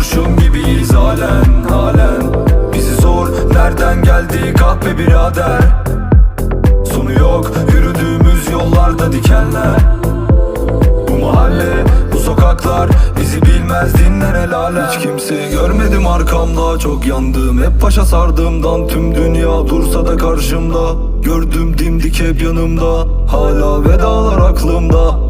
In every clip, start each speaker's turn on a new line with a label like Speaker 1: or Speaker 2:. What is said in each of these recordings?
Speaker 1: kurşun gibiyiz halen, halen. Bizi sor, nereden geldi kahpe birader?
Speaker 2: Sonu
Speaker 1: yok, yürüdüğümüz yollarda dikenler. Bu mahalle, bu sokaklar Bizi bilmez dinler el alem.
Speaker 2: Hiç
Speaker 1: kimseyi görmedim arkamda Çok yandım, hep paşa sardığımdan Tüm dünya dursa da karşımda. Gördüm dimdik hep yanımda Hala vedalar aklımda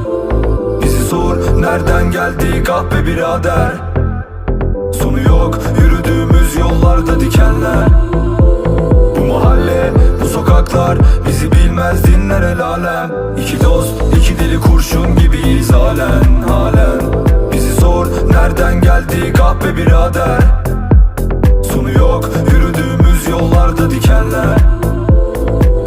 Speaker 1: Nereden geldi kahpe birader?
Speaker 2: Sonu
Speaker 1: yok yürüdüğümüz yollarda dikenler.
Speaker 2: Bu
Speaker 1: mahalle bu sokaklar bizi bilmez dinler el alem. İki dost iki deli kurşun gibiyiz halen halen.
Speaker 2: Bizi
Speaker 1: sor nereden geldi kahpe birader?
Speaker 2: Sonu
Speaker 1: yok yürüdüğümüz yollarda dikenler.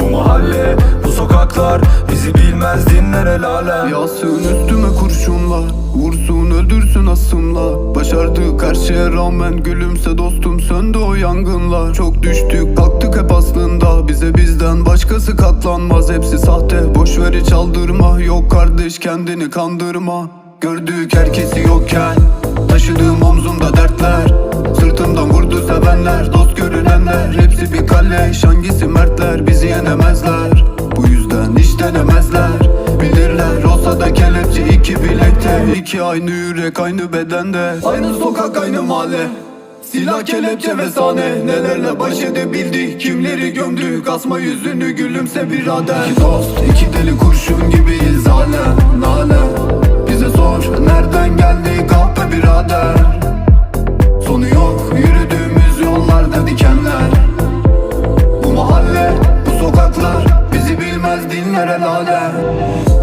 Speaker 2: Bu
Speaker 1: mahalle bu sokaklar bizi bilmez dinler el alem
Speaker 3: Yasın üstüme kurşunlar Vursun öldürsün asımla Başardık her şeye rağmen Gülümse dostum. Söndü o yangınlar. Çok düştük kalktık hep aslında. Bize bizden başkası katlanmaz. Hepsi sahte. Boşver hiç aldırma. Yok kardeş kendini kandırma. Gördük herkesi yokken. Taşıdığım omzumda dertler. Sırtımdan vurdu sevenler Dost görünenler. Hepsi bir kale Hangisi mertler? Bizi yenemezler. Bu yüzden hiç denemezler Hepsi iki bilekte iki aynı yürek aynı bedende. Aynı sokak aynı mahalle. Silah kelepçe ve sahne. Nelerle baş edebildi Kimleri gömdü Kasma yüzünü gülümse birader İki dost iki deli kurşun gibiyiz. Hala Nale Bize sor nereden geldi kahpe birader? Sonu yok yürüdüğümüz yollarda dikenler. Bu mahalle bu sokaklar Bizi bilmez dinlere lale